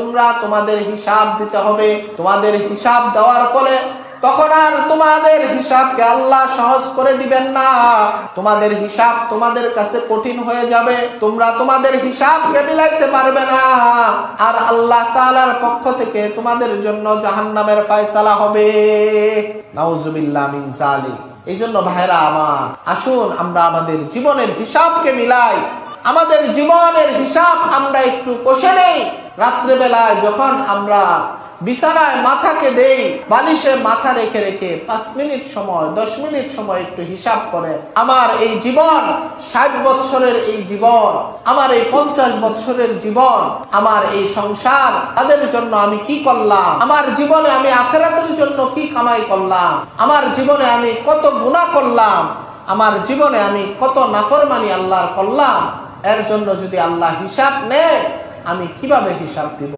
তোমরা তোমাদের হিসাব দিতে হবে। তোমাদের হিসাব দেওয়ার ফলে তখন আর তোমাদের হিসাবকে আল্লাহ সহজ করে দিবেন না। তোমাদের হিসাব তোমাদের কাছে কঠিন হয়ে যাবে। তোমরা তোমাদের হিসাবকে মিলাইতে পারবে না। আর আল্লাহ তাআলার পক্ষ থেকে তোমাদের জন্য জাহান্নামের ফয়সালা হবে। নাউজুবিল্লাহ এই জন্য ভাইরা আমার, আসুন আমরা আমাদের জীবনের হিসাবকে মিলাই আমাদের জীবনের হিসাব আমরা একটু কষে নেই। রাত্রেবেলায় যখন আমরা বিছানায় মাথাকে দেই, বালিশে মাথা রেখে রেখে পাঁচ মিনিট সময়, দশ মিনিট সময় একটু হিসাব করে আমার এই জীবন, ষাট বছরের এই জীবন, আমার এই পঞ্চাশ বছরের জীবন, আমার এই সংসার, তাদের জন্য আমি কি করলাম? আমার জীবনে আমি আখেরাতের জন্য কি কামাই করলাম? আমার জীবনে আমি কত গুণা করলাম? আমার জীবনে আমি কত নাফরমানি আল্লাহর করলাম? এর জন্য যদি আল্লাহ হিসাব নেয় আমি কীভাবে হিসাব দিব?